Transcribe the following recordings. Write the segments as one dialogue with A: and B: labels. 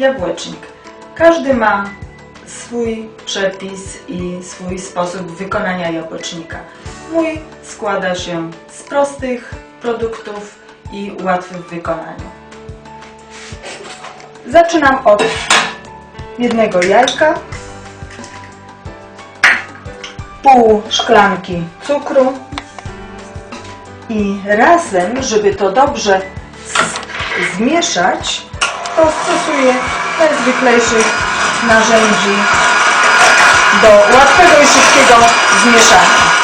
A: jabłecznik. Każdy ma swój przepis i swój sposób wykonania jabłecznika. Mój składa się z prostych produktów i łatwy w wykonaniu. Zaczynam od jednego jajka, pół szklanki cukru i razem, żeby to dobrze zmieszać, to stosuję najzwyklejszych narzędzi do łatwego i szybkiego zmieszania.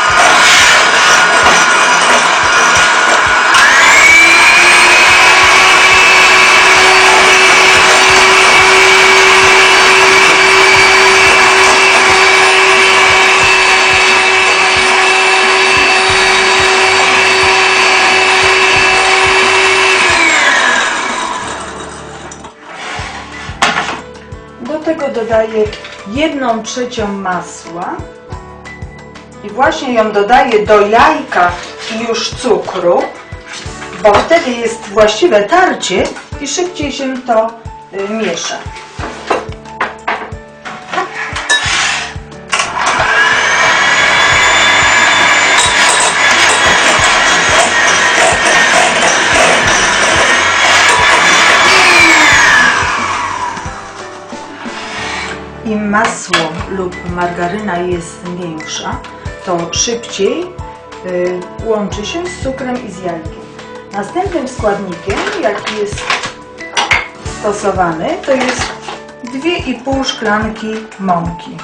A: Dodaję jedną trzecią masła i właśnie ją dodaję do jajka i już cukru, bo wtedy jest właściwe tarcie i szybciej się to y, miesza. Im masło lub margaryna jest większa, to szybciej y, łączy się z cukrem i z jajkiem. Następnym składnikiem, jaki jest stosowany, to jest 2,5 szklanki mąki.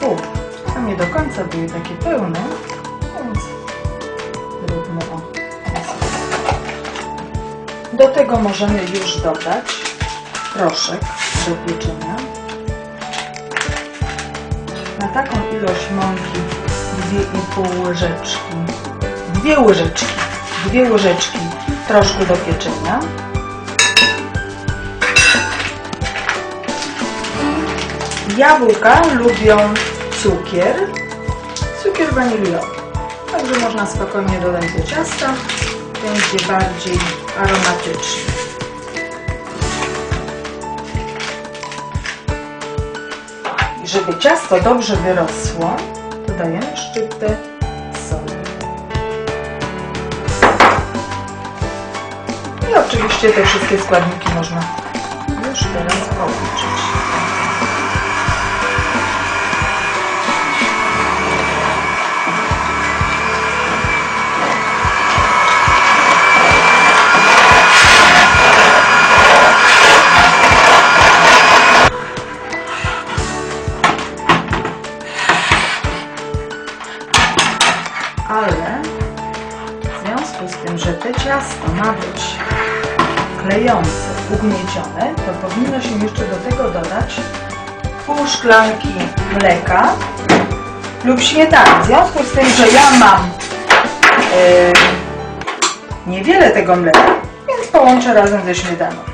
A: Pół. A nie do końca były takie pełne, więc róbmy o. Do tego możemy już dodać proszek do pieczenia. Na taką ilość mąki 2,5 łyżeczki, dwie łyżeczki, dwie łyżeczki proszku do pieczenia. Jabłka lubią cukier, cukier waniliowy. Także można spokojnie dodać do ciasta, będzie bardziej aromatyczny. Żeby ciasto dobrze wyrosło, dodajemy szczyptę soli. I oczywiście te wszystkie składniki można już teraz policzyć. Ale w związku z tym, że te ciasto ma być klejące, ugniecione, to powinno się jeszcze do tego dodać pół szklanki mleka lub śmietany. W związku z tym, że ja mam yy, niewiele tego mleka, więc połączę razem ze śmietaną.